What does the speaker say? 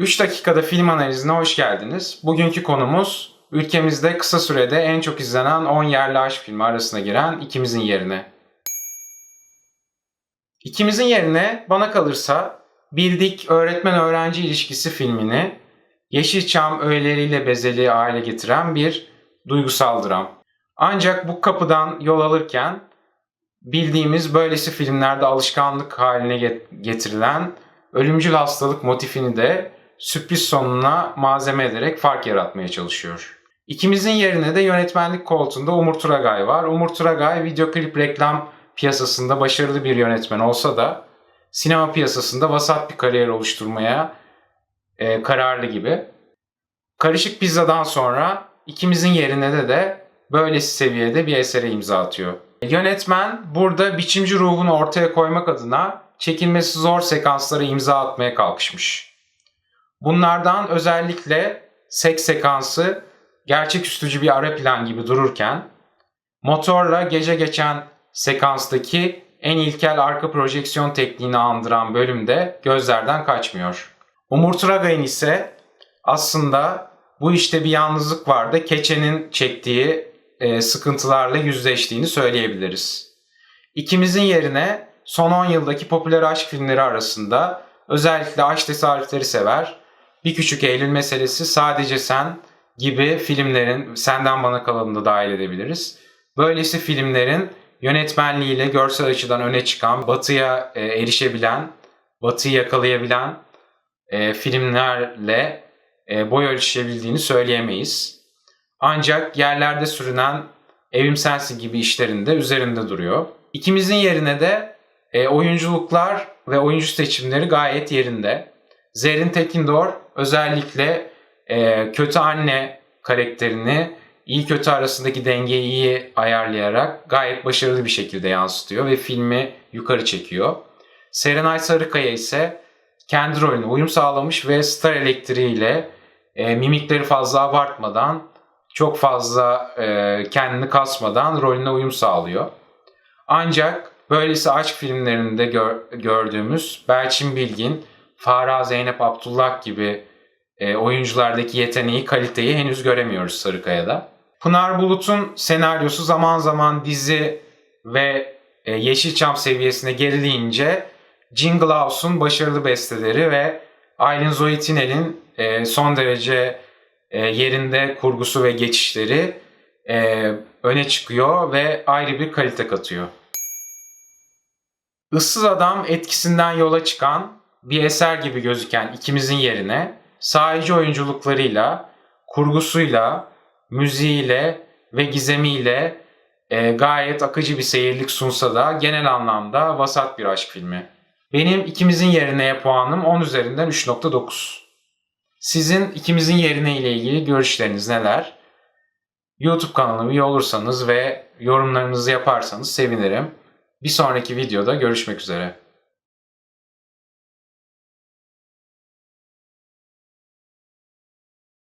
3 dakikada film analizine hoş geldiniz. Bugünkü konumuz ülkemizde kısa sürede en çok izlenen 10 yerli aşk filmi arasına giren ikimizin yerine. İkimizin yerine bana kalırsa Bildik öğretmen-öğrenci ilişkisi filmini Yeşilçam öğeleriyle bezeli hale getiren bir duygusal dram. Ancak bu kapıdan yol alırken bildiğimiz böylesi filmlerde alışkanlık haline get- getirilen ölümcül hastalık motifini de sürpriz sonuna malzeme ederek fark yaratmaya çalışıyor. İkimizin yerine de yönetmenlik koltuğunda Umur Turagay var. Umur Turagay video klip reklam piyasasında başarılı bir yönetmen olsa da sinema piyasasında vasat bir kariyer oluşturmaya e, kararlı gibi. Karışık Pizza'dan sonra ikimizin yerine de de böylesi seviyede bir esere imza atıyor. Yönetmen burada biçimci ruhunu ortaya koymak adına çekilmesi zor sekanslara imza atmaya kalkışmış. Bunlardan özellikle seks sekansı gerçeküstücü bir ara plan gibi dururken motorla gece geçen sekanstaki en ilkel arka projeksiyon tekniğini andıran bölümde gözlerden kaçmıyor. Umur Turagay'ın ise aslında bu işte bir yalnızlık vardı. Keçe'nin çektiği e, sıkıntılarla yüzleştiğini söyleyebiliriz. İkimizin yerine son 10 yıldaki popüler aşk filmleri arasında özellikle aşk tesadüfleri sever, Bir Küçük Eylül Meselesi, Sadece Sen gibi filmlerin Senden Bana Kalanını da dahil edebiliriz. Böylesi filmlerin yönetmenliğiyle görsel açıdan öne çıkan, batıya e, erişebilen, batıyı yakalayabilen e, filmlerle e, boy ölçüşebildiğini söyleyemeyiz. Ancak yerlerde sürünen Evim Sensin gibi işlerinde üzerinde duruyor. İkimizin yerine de oyunculuklar ve oyuncu seçimleri gayet yerinde. Zerrin Tekindor özellikle e, kötü anne karakterini iyi kötü arasındaki dengeyi iyi ayarlayarak gayet başarılı bir şekilde yansıtıyor ve filmi yukarı çekiyor. Serenay Sarıkaya ise kendi rolüne uyum sağlamış ve star elektriğiyle e, mimikleri fazla abartmadan, çok fazla e, kendini kasmadan rolüne uyum sağlıyor. Ancak böylesi aşk filmlerinde gör- gördüğümüz Belçin Bilgin, Farah Zeynep Abdullah gibi e, oyunculardaki yeteneği, kaliteyi henüz göremiyoruz Sarıkaya'da. Pınar Bulut'un senaryosu zaman zaman dizi ve e, Yeşilçam seviyesine gerileyince Jingle House'un başarılı besteleri ve Aylin Zoe Tinel'in e, son derece e, yerinde kurgusu ve geçişleri e, öne çıkıyor ve ayrı bir kalite katıyor. Issız Adam etkisinden yola çıkan bir eser gibi gözüken ikimizin yerine sahici oyunculuklarıyla, kurgusuyla, müziğiyle ve gizemiyle e, gayet akıcı bir seyirlik sunsa da genel anlamda vasat bir aşk filmi. Benim ikimizin yerine puanım 10 üzerinden 3.9. Sizin ikimizin yerine ile ilgili görüşleriniz neler? YouTube kanalıma üye olursanız ve yorumlarınızı yaparsanız sevinirim. Bir sonraki videoda görüşmek üzere.